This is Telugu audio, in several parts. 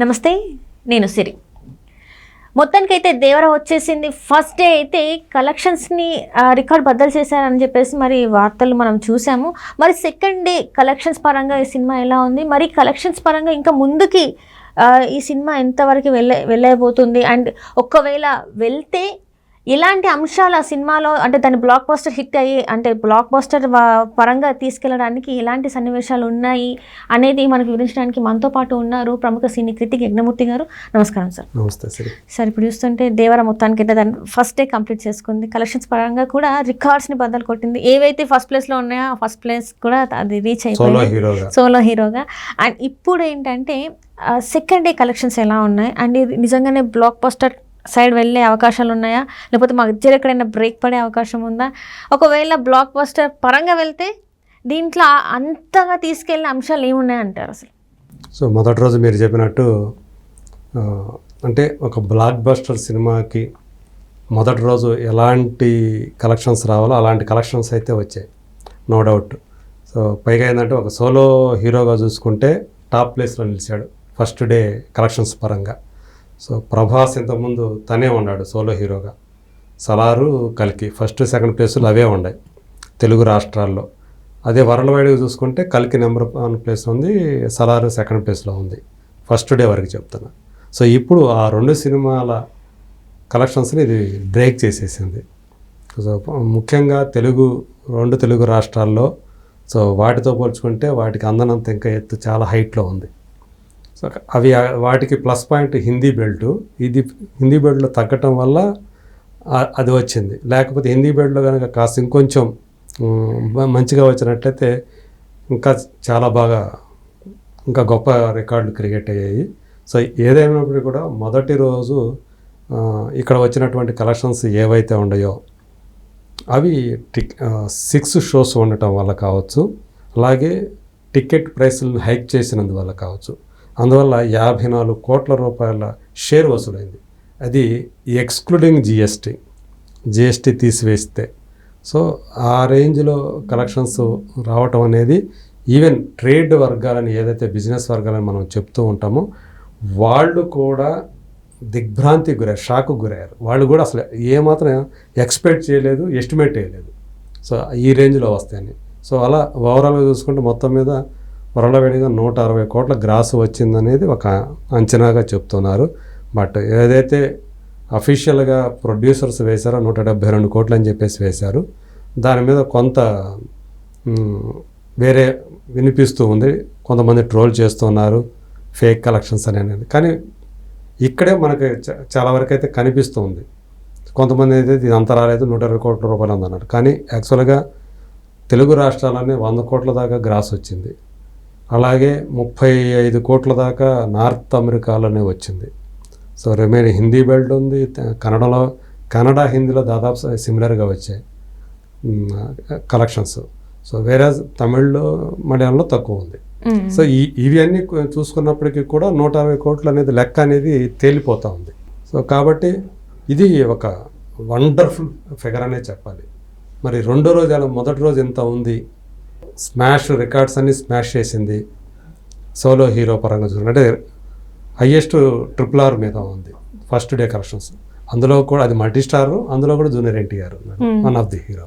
నమస్తే నేను సిరి. మొత్తానికైతే దేవర వచ్చేసింది. ఫస్ట్ డే అయితే కలెక్షన్స్ని రికార్డ్ బద్దలు చేశారని చెప్పేసి మరి వార్తలు మనం చూసాము. మరి సెకండ్ డే కలెక్షన్స్ పరంగా ఈ సినిమా ఎలా ఉంది? మరి కలెక్షన్స్ పరంగా ఇంకా ముందుకి ఈ సినిమా ఎంతవరకు వెళ్ళే వెళ్ళబోతుంది? అండ్ ఒకవేళ వెళ్తే ఎలాంటి అంశాలు ఆ సినిమాలో అంటే దాని బ్లాక్ బస్టర్ హిట్ అయ్యి అంటే బ్లాక్ బస్టర్ పరంగా తీసుకెళ్ళడానికి ఎలాంటి సన్నివేశాలు ఉన్నాయి అనేది మనకు వివరించడానికి మనతో పాటు ఉన్నారు ప్రముఖ సినీ క్రిటిక్ యజ్ఞమూర్తి గారు. నమస్కారం సార్. నమస్తే శ్రీ సార్ ఇప్పుడు చూస్తుంటే దేవర మొత్తానికి అయితే దాన్ని ఫస్ట్ డే కంప్లీట్ చేసుకుంది. కలెక్షన్స్ పరంగా కూడా రికార్డ్స్ని బద్దలు కొట్టింది. ఏవైతే ఫస్ట్ ప్లేస్లో ఉన్నాయో ఆ ఫస్ట్ ప్లేస్ కూడా అది రీచ్ అయిపోయింది. సోలో హీరోగా అండ్ ఇప్పుడు ఏంటంటే సెకండ్ డే కలెక్షన్స్ ఎలా ఉన్నాయి? అండ్ ఇది నిజంగానే బ్లాక్ బస్టర్ సైడ్ వెళ్ళే అవకాశాలు ఉన్నాయా లేకపోతే మధ్యలో ఎక్కడైనా బ్రేక్ పడే అవకాశం ఉందా? ఒకవేళ బ్లాక్ బస్టర్ పరంగా వెళ్తే దీంట్లో అంతగా తీసుకెళ్ళిన అంశాలు ఏమున్నాయంటారు అసలు? సో మొదటి రోజు మీరు చెప్పినట్టు అంటే ఒక బ్లాక్ బస్టర్ సినిమాకి మొదటి రోజు ఎలాంటి కలెక్షన్స్ రావాలో అలాంటి కలెక్షన్స్ అయితే వచ్చాయి. No doubt. సో పైగా ఏంటంటే ఒక సోలో హీరోగా చూసుకుంటే టాప్ ప్లేస్లో నిలిచాడు ఫస్ట్ డే కలెక్షన్స్ పరంగా. సో ప్రభాస్ ఇంతకుముందు తనే ఉన్నాడు సోలో హీరోగా. సలారు కల్కి ఫస్ట్ సెకండ్ ప్లేసులు అవే ఉన్నాయి తెలుగు రాష్ట్రాల్లో. అదే వరల్డ్ వైడ్గా చూసుకుంటే కల్కి నెంబర్ వన్ ప్లేస్ ఉంది సలారు సెకండ్ ప్లేస్లో ఉంది. ఫస్ట్ డే వరకు చెప్తున్నా. సో ఇప్పుడు ఆ రెండు సినిమాల కలెక్షన్స్ని ఇది బ్రేక్ చేసేసింది. సో ముఖ్యంగా తెలుగు రెండు తెలుగు రాష్ట్రాల్లో సో వాటితో పోల్చుకుంటే వాటికి అందనంత ఇంకా ఎత్తు చాలా హైట్లో ఉంది. సో అవి వాటికి ప్లస్ పాయింట్ హిందీ బెల్ట్. ఇది హిందీ బెల్ట్లో తగ్గటం వల్ల అది వచ్చింది. లేకపోతే హిందీ బెల్ట్లో కనుక కాస్త ఇంకొంచెం మంచిగా వచ్చినట్లయితే ఇంకా చాలా బాగా ఇంకా గొప్ప రికార్డులు క్రియేట్ అయ్యాయి. సో ఏదైనప్పటికీ కూడా మొదటి రోజు ఇక్కడ వచ్చినటువంటి కలెక్షన్స్ ఏవైతే ఉన్నాయో అవి టిక్ సిక్స్ షోస్ ఉండటం వల్ల కావచ్చు. అలాగే టికెట్ ప్రైస్లను హైక్ చేసినందువల్ల కావచ్చు. అందువల్ల యాభై నాలుగు కోట్ల రూపాయల షేర్ వసూలైంది. అది ఎక్స్క్లూడింగ్ జిఎస్టీ. జిఎస్టీ తీసివేస్తే. సో ఆ రేంజ్లో కలెక్షన్స్ రావటం అనేది ఈవెన్ ట్రేడ్ వర్గాలని ఏదైతే బిజినెస్ వర్గాలని మనం చెప్తూ ఉంటామో వాళ్ళు కూడా దిగ్భ్రాంతికి గురయ్యారు షాక్కు గురయ్యారు. వాళ్ళు కూడా అసలు ఏమాత్రం ఎక్స్పెక్ట్ చేయలేదు ఎస్టిమేట్ చేయలేదు. సో ఈ రేంజ్లో వస్తాయని. సో అలా ఓవరాల్గా చూసుకుంటే మొత్తం మీద వరలవేడిగా నూట అరవై కోట్ల గ్రాస్ వచ్చిందనేది ఒక అంచనాగా చెప్తున్నారు. బట్ ఏదైతే అఫీషియల్గా ప్రొడ్యూసర్స్ వేశారో నూట డెబ్బై రెండు కోట్లు అని చెప్పేసి వేశారు. దాని మీద కొంత వేరే వినిపిస్తూ ఉంది. కొంతమంది ట్రోల్ చేస్తున్నారు. ఫేక్ కలెక్షన్స్ అని అనేది. కానీ ఇక్కడే మనకి చ- చాలా వరకు అయితే కనిపిస్తూ ఉంది. కొంతమంది అయితే ఇది అంత రాలేదు నూట ఇరవై కోట్ల రూపాయలు ఉందన్నారు. కానీ యాక్చువల్గా తెలుగు రాష్ట్రాలనే వంద కోట్ల దాకా గ్రాస్ వచ్చింది. అలాగే ముప్పై ఐదు కోట్ల దాకా నార్త్ అమెరికాలోనే వచ్చింది. సో రిమైన్ హిందీ బెల్ట్ ఉంది కన్నడలో కన్నడ హిందీలో దాదాపు సిమిలర్గా వచ్చాయి. కలెక్షన్స్ సో వేరే తమిళ్ళో మలయాళంలో తక్కువ ఉంది. సో ఈ ఇవి అన్నీ చూసుకున్నప్పటికీ కూడా నూట అరవై కోట్లు అనేది లెక్క అనేది తేలిపోతూ ఉంది. సో కాబట్టి ఇది ఒక వండర్ఫుల్ ఫిగర్ అనే చెప్పాలి. మరి రెండో రోజు అలా మొదటి రోజు ఎంత ఉంది? స్మాష్ రికార్డ్స్ అన్ని స్మాష్ చేసింది సోలో హీరో పరంగా చూసుకుంటే అంటే హయ్యెస్ట్ ట్రిపుల్ ఆర్ మీద ఉంది ఫస్ట్ డే కలెక్షన్స్ అందులో కూడా అది మల్టీ స్టార్ అందులో కూడా junior NTR. One of the hero.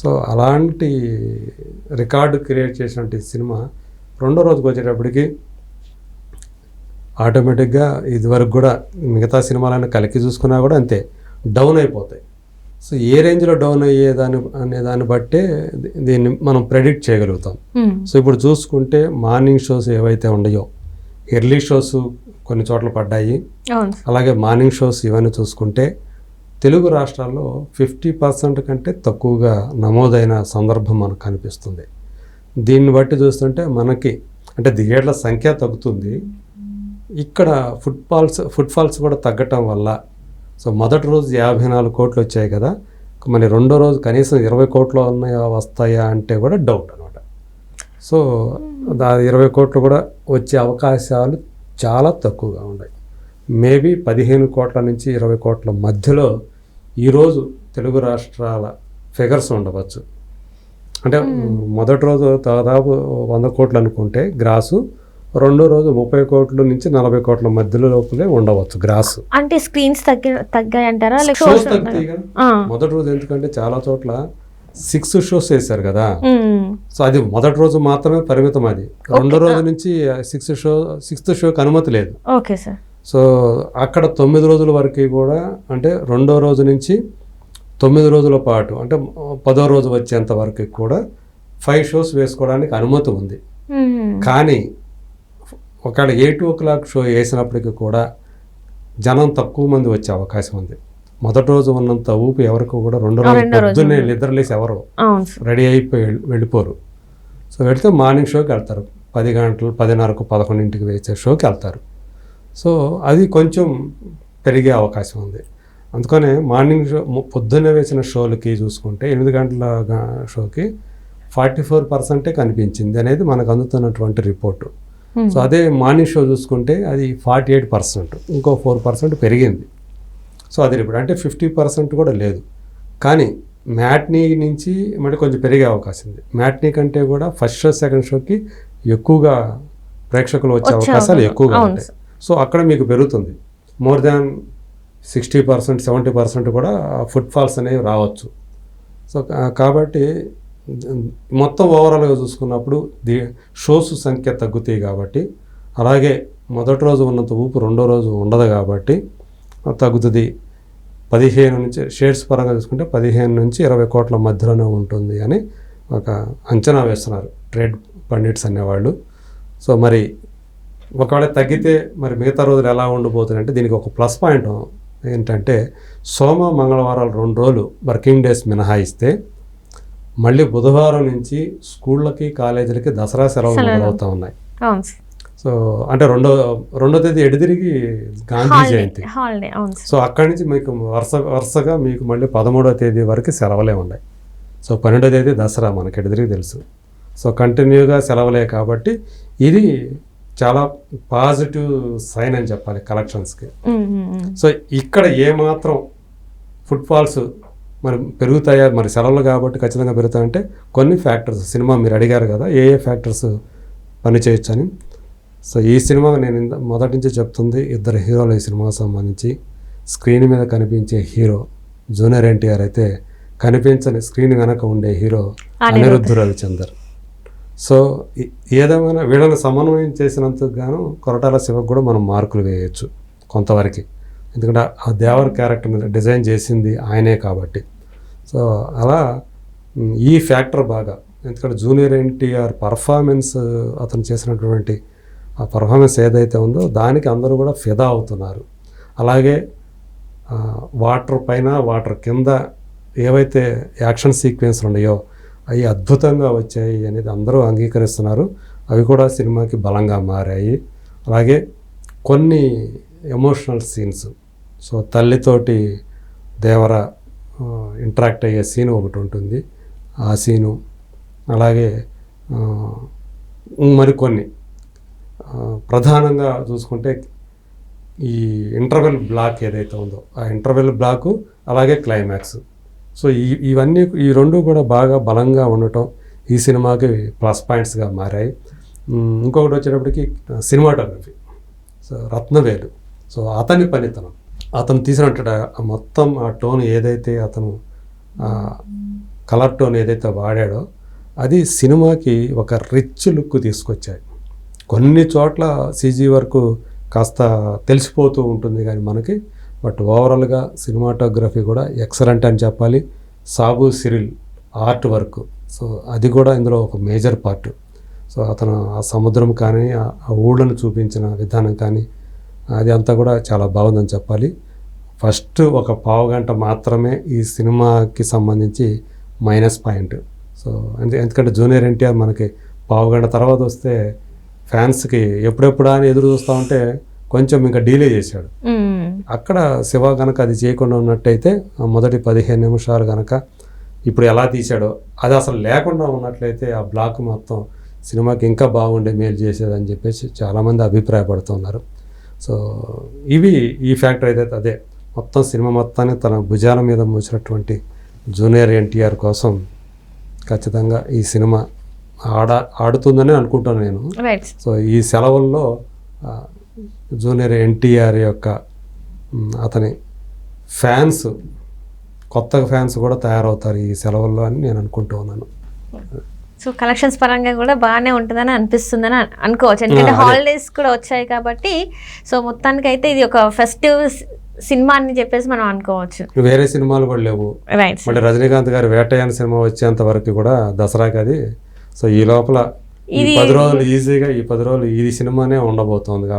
So అలాంటి రికార్డు క్రియేట్ చేసినటువంటి సినిమా రెండో రోజుకి వచ్చేటప్పటికి ఆటోమేటిక్గా ఇదివరకు కూడా మిగతా సినిమాలన్నీ కలికి చూసుకున్నా కూడా అంతే డౌన్ అయిపోతాయి సో ఏ రేంజ్లో డౌన్ అయ్యేదాన్ని అనే దాన్ని బట్టే దీన్ని మనం ప్రెడిక్ట్ చేయగలుగుతాం. సో ఇప్పుడు చూసుకుంటే మార్నింగ్ షోస్ ఏవైతే ఉన్నాయో ఎర్లీ షోస్ కొన్ని చోట్ల పడ్డాయి. అలాగే మార్నింగ్ షోస్ ఇవన్నీ చూసుకుంటే తెలుగు రాష్ట్రాల్లో ఫిఫ్టీ పర్సెంట్ కంటే తక్కువగా నమోదైన సందర్భం మనకు కనిపిస్తుంది. దీన్ని బట్టి చూస్తుంటే మనకి అంటే థియేటర్ల సంఖ్య తగ్గుతుంది. ఇక్కడ ఫుట్ఫాల్స్ ఫుట్ఫాల్స్ కూడా తగ్గటం వల్ల సో మొదటి రోజు యాభై నాలుగు కోట్లు వచ్చాయి కదా. మరి రెండో రోజు కనీసం ఇరవై కోట్లు ఉన్నాయా వస్తాయా అంటే కూడా డౌట్ అనమాట సో దా ఇరవై కోట్లు కూడా వచ్చే అవకాశాలు చాలా తక్కువగా ఉన్నాయి. మేబీ పదిహేను కోట్ల నుంచి ఇరవై కోట్ల మధ్యలో ఈరోజు తెలుగు రాష్ట్రాల ఫిగర్స్ ఉండవచ్చు. అంటే మొదటి రోజు దాదాపు వంద కోట్లు అనుకుంటే గ్రాసు రెండో రోజు ముప్పై కోట్ల నుంచి నలభై కోట్ల మధ్యలో లోపలే ఉండవచ్చు గ్రాస్. అంటే స్క్రీన్స్ తగ్గి షోస్ తగ్గుతాయి. మొదటి రోజు ఎందుకంటే చాలా చోట్ల సిక్స్ షోస్ వేశారు కదా. సో అది మొదటి రోజు మాత్రమే పరిమితం అది. రెండో రోజు నుంచి సిక్స్త్ షో సిక్స్త్ షోకి అనుమతి లేదు. Okay sir. సో అక్కడ తొమ్మిది రోజుల వరకు కూడా అంటే రెండో రోజు నుంచి తొమ్మిది రోజుల పాటు అంటే పదో రోజు వచ్చేంత వరకు కూడా ఫైవ్ షోస్ వేసుకోవడానికి అనుమతి ఉంది. కానీ ఒకవేళ ఎయిట్ ఓ క్లాక్ షో వేసినప్పటికీ కూడా జనం తక్కువ మంది వచ్చే అవకాశం ఉంది. మొదటి రోజు ఉన్నంత ఊపి ఎవరికి కూడా రెండో రోజు రెండో రోజు పొద్దున్నే నిద్రలేసి ఎవరు రెడీ అయిపోయి వెళ్ళి- వెళ్ళిపోరు. సో వెళితే మార్నింగ్ షోకి వెళ్తారు. పది గంటలు పదిన్నరకు పదకొండింటికి వేసే షోకి వెళ్తారు. సో అది కొంచెం పెరిగే అవకాశం ఉంది. అందుకనే మార్నింగ్ షో పొద్దున్నే వేసిన షోలకి చూసుకుంటే ఎనిమిది గంటల షోకి ఫార్టీ ఫోర్ పర్సెంటే కనిపించింది అనేది మనకు అందుతున్నటువంటి రిపోర్టు. సో అదే మార్నింగ్ షో చూసుకుంటే అది ఫార్టీ ఎయిట్ పర్సెంట్ ఇంకో ఫోర్ పర్సెంట్ పెరిగింది. సో అది ఇప్పుడు అంటే ఫిఫ్టీ పర్సెంట్ కూడా లేదు. కానీ మ్యాట్నీ నుంచి మళ్ళీ కొంచెం పెరిగే అవకాశం ఉంది. మ్యాట్నీ కంటే కూడా ఫస్ట్ షో సెకండ్ షోకి ఎక్కువగా ప్రేక్షకులు వచ్చే అవకాశాలు అవకాశం. ఎక్కువగా ఉంటాయి. సో అక్కడ మీకు పెరుగుతుంది. More than sixty percent seventy percent కూడా ఫుట్ ఫాల్స్ అనేవి రావచ్చు. సో కాబట్టి మొత్తం ఓవరాల్గా చూసుకున్నప్పుడు ది షోస్ సంఖ్య తగ్గుతాయి కాబట్టి అలాగే మొదటి రోజు ఉన్నంత ఊపు రెండో రోజు ఉండదు కాబట్టి తగ్గుతుంది. పదిహేను నుంచి షేడ్స్ పరంగా చూసుకుంటే పదిహేను నుంచి ఇరవై కోట్ల మధ్యలోనే ఉంటుంది అని ఒక అంచనా వేస్తున్నారు ట్రేడ్ పండిట్స్ అనేవాళ్ళు. సో మరి ఒకవేళ తగ్గితే మరి మిగతా రోజులు ఎలా ఉండిపోతుంది అంటే దీనికి ఒక ప్లస్ పాయింట్ ఏంటంటే సోమ మంగళవారాలు రెండు రోజులు వర్కింగ్ డేస్ మినహాయిస్తే మళ్ళీ బుధవారం నుంచి స్కూళ్ళకి కాలేజీలకి దసరా సెలవులు. మొదలవుతూ ఉన్నాయి. సో అంటే రెండో రెండో తేదీ ఎడిదిరిగి గాంధీ జయంతి. సో అక్కడి నుంచి మీకు వరుస వరుసగా మీకు మళ్ళీ పదమూడో తేదీ వరకు సెలవులే ఉన్నాయి. సో పన్నెండో తేదీ దసరా మనకి ఎడిదిరిగి తెలుసు. సో కంటిన్యూగా సెలవులే కాబట్టి ఇది చాలా పాజిటివ్ సైన్ అని చెప్పాలి కలెక్షన్స్కి. సో ఇక్కడ ఏమాత్రం ఫుట్ఫాల్స్ మరి పెరుగుతాయా? మరి సెలవులు కాబట్టి ఖచ్చితంగా పెరుగుతాయంటే కొన్ని ఫ్యాక్టర్స్ సినిమా మీరు అడిగారు కదా ఏ ఏ ఫ్యాక్టర్స్ పనిచేయొచ్చు అని సో ఈ సినిమా నేను మొదటి నుంచి చెప్తుంది ఇద్దరు హీరోలు ఈ సినిమాకి సంబంధించి. స్క్రీన్ మీద కనిపించే హీరో జూనియర్ ఎన్టీఆర్ అయితే కనిపించని స్క్రీన్ వెనక ఉండే హీరో అనిరుద్ధ్. రవిచందర్. సో ఏదేమైనా వీళ్ళని సమన్వయం చేసినందుకు గాను కొరటాల శివకు కూడా మనం మార్కులు వేయచ్చు కొంతవరకు. ఎందుకంటే ఆ దేవర్ క్యారెక్టర్ని డిజైన్ చేసింది ఆయనే కాబట్టి. సో అలా ఈ ఫ్యాక్టర్ బాగా. ఎందుకంటే జూనియర్ ఎన్టీఆర్ పర్ఫార్మెన్స్ అతను చేసినటువంటి ఆ పర్ఫార్మెన్స్ ఏదైతే ఉందో దానికి అందరూ కూడా ఫిదా అవుతున్నారు. అలాగే వాటర్ పైన వాటర్ కింద ఏవైతే యాక్షన్ సీక్వెన్స్లు ఉన్నాయో అవి అద్భుతంగా వచ్చాయి అనేది అందరూ అంగీకరిస్తున్నారు. అవి కూడా సినిమాకి బలంగా మారాయి. అలాగే కొన్ని ఎమోషనల్ సీన్స్ సో తల్లితోటి దేవర ఇంటరాక్ట్ అయ్యే సీన్ ఒకటి ఉంటుంది. ఆ సీను అలాగే మరికొన్ని. ప్రధానంగా చూసుకుంటే ఈ ఇంటర్వెల్ బ్లాక్ ఏదైతే ఉందో ఆ ఇంటర్వెల్ బ్లాకు అలాగే క్లైమాక్స్ సో ఈ ఇవన్నీ ఈ రెండు కూడా బాగా బలంగా ఉండటం ఈ సినిమాకి ప్లస్ పాయింట్స్గా మారాయి. ఇంకొకటి వచ్చేటప్పటికి సినిమాటోగ్రఫీ సో రత్నవేలు. సో అతని పనితనం. అతను తీసినట్టు మొత్తం ఆ టోన్ ఏదైతే అతను కలర్ టోన్ ఏదైతే వాడాడో అది సినిమాకి ఒక రిచ్ లుక్ తీసుకొచ్చాయి. కొన్ని చోట్ల సీజీ వరకు కాస్త తెలిసిపోతూ ఉంటుంది కానీ మనకి బట్ ఓవరాల్గా సినిమాటోగ్రఫీ కూడా ఎక్సలెంట్ అని చెప్పాలి. Sabu Cyril art work. So అది కూడా ఇందులో ఒక మేజర్ పార్ట్. సో అతను ఆ సముద్రం కానీ ఆ ఊళ్ళను చూపించిన విధానం కానీ అది అంతా కూడా చాలా బాగుందని చెప్పాలి. ఫస్ట్ ఒక పావు గంట మాత్రమే ఈ సినిమాకి సంబంధించి మైనస్ పాయింట్. సో ఎందు- ఎందుకంటే జూనియర్ ఎన్టీఆర్ మనకి పావు గంట తర్వాత వస్తే ఫ్యాన్స్కి ఎప్పుడెప్పుడా అని ఎదురు చూస్తూ ఉంటే కొంచెం ఇంకా డీలే చేశాడు. అక్కడ శివ గనక అది చేయకుండా ఉన్నట్టయితే మొదటి పదిహేను నిమిషాలు గనక ఇప్పుడు ఎలా తీశాడో అది అసలు లేకుండా ఉన్నట్లయితే ఆ బ్లాక్ మొత్తం సినిమాకి ఇంకా బాగుండే మేలు చేసేదని చెప్పేసి చాలామంది అభిప్రాయపడుతున్నారు. సో ఇవి ఈ ఫ్యాక్టర్ ఏదైతే అదే. మొత్తం సినిమా మొత్తాన్ని తన భుజాల మీద మూసినటువంటి జూనియర్ ఎన్టీఆర్ కోసం ఖచ్చితంగా ఈ సినిమా ఆడ ఆడుతుందని అనుకుంటాను నేను. సో ఈ సెలవుల్లో జూనియర్ ఎన్టీఆర్ యొక్క అతని ఫ్యాన్స్ కొత్త ఫ్యాన్స్ కూడా తయారవుతారు ఈ సెలవుల్లో అని నేను అనుకుంటూ ఉన్నాను. సో కలెక్షన్స్ పరంగా కూడా బాగానే ఉంటుందని అనిపిస్తుందని అన్- అనుకోవచ్చు. ఎందుకంటే. హాలిడేస్ కూడా వచ్చాయి కాబట్టి సో మొత్తానికి అయితే ఇది ఒక ఫెస్టివ్ సినిమా అని చెప్పేసి మనం అనుకోవచ్చు. వేరే సినిమాలు కూడా లేవు. మళ్ళీ రజనీకాంత్ గారి వేటయాన సినిమా వచ్చేంత వరకు కూడా దసరాకి అది. సో ఈ లోపల ఈ ఇది- పది రోజులు ఈజీగా ఈ పది రోజులు ఈ సినిమానే ఉండబోతోంది కాబట్టి